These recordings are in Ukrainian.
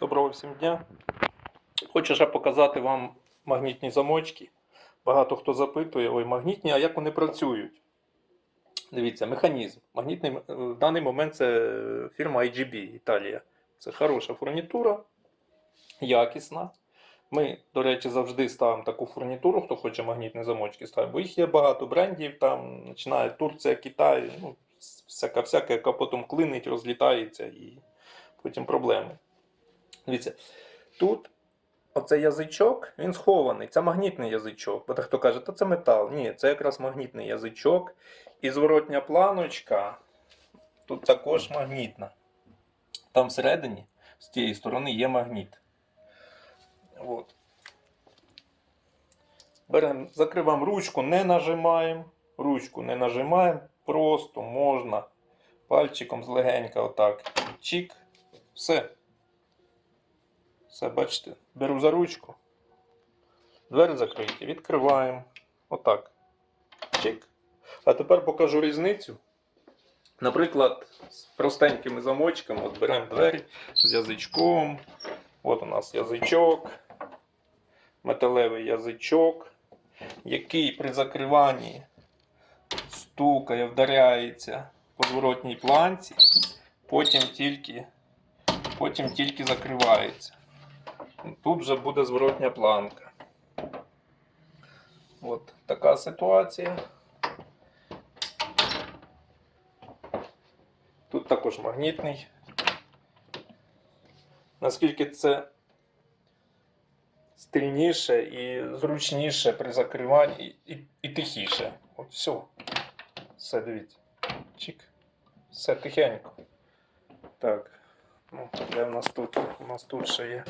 Доброго всім дня. Хочу ще показати вам магнітні замочки. Багато хто запитує, ой, магнітні, а як вони працюють? Дивіться, механізм. Магнітний, е, в даний момент це фірма IGB Італія. Це хороша фурнітура, якісна. Ми, до речі, завжди ставимо таку фурнітуру, хто хоче магнітні замочки ставити, бо їх є багато брендів, там починає Турція, Китай, ну, всяка, всяке, яка потім клинить, розлітається і потім проблеми. Дивіться, тут оцей язичок, він схований. Це магнітний язичок. Бо хто каже, та це метал. Ні, це якраз магнітний язичок. І зворотня планочка тут також магнітна. Там всередині, з тієї сторони, є магніт. От. Беремо, закриваємо ручку, не нажимаємо. Ручку не нажимаємо, просто можна пальчиком злегенька отак. Чик. Все. Все, бачите, беру за ручку. Двері закриті. Відкриваємо. Отак. Чик. А тепер покажу різницю. Наприклад, з простенькими замочками. От беремо двері з язичком. От у нас язичок. Металевий язичок, який при закриванні стукає, вдаряється по зворотній планці, потім тільки, потім тільки закривається. Тут вже буде зворотня планка. От така ситуація. Тут також магнітний. Наскільки це стильніше і зручніше при закриванні і, і, і тихіше. От все. Все, дивіться. Чик. Все тихенько. Так. Ну, де в нас тут? У нас тут ще є.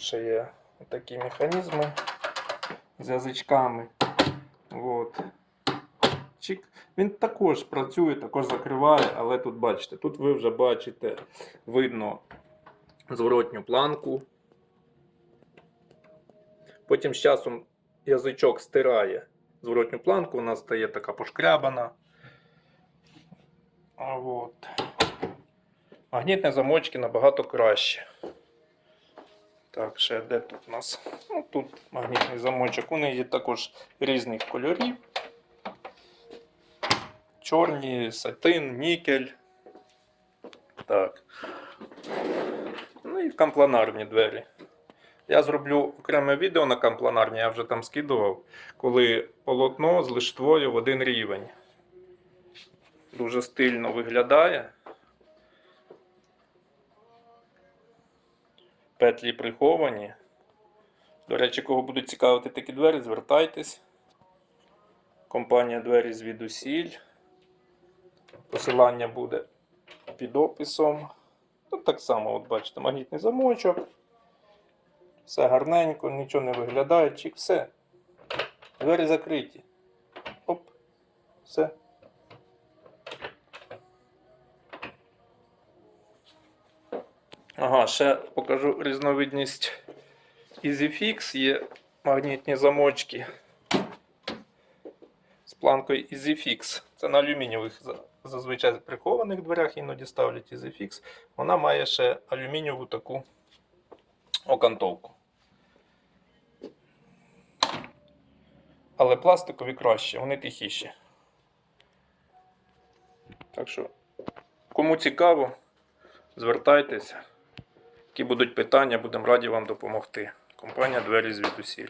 Тут ще є такі механізми з язичками. От. Чик. Він також працює, також закриває, але тут бачите, тут ви вже бачите, видно зворотню планку. Потім з часом язичок стирає зворотню планку, вона стає така пошкрябана. А от. Магнітні замочки набагато краще. Так, ще де тут у нас? Ну, тут магнітний замочок. Вони є також різних кольорів. Чорні, сатин, нікель. Так. Ну і кампланарні двері. Я зроблю окреме відео на кампланарні, я вже там скидував, коли полотно з лиштвою в один рівень. Дуже стильно виглядає. Петлі приховані. До речі, кого будуть цікавити такі двері, звертайтесь. Компанія двері звідусіль. Посилання буде під описом. Тут так само, от бачите, магнітний замочок. Все гарненько, нічого не виглядає, чик, все. Двері закриті. Оп, все. Ага, ще покажу різновидність EasyFix. Є магнітні замочки з планкою EasyFix. Це на алюмінієвих зазвичай прихованих дверях іноді ставлять EasyFix. Вона має ще алюмінієву таку окантовку. Але пластикові краще, вони тихіші. Так що, кому цікаво, звертайтеся. Які будуть питання, будемо раді вам допомогти. Компанія Двері звідусіль.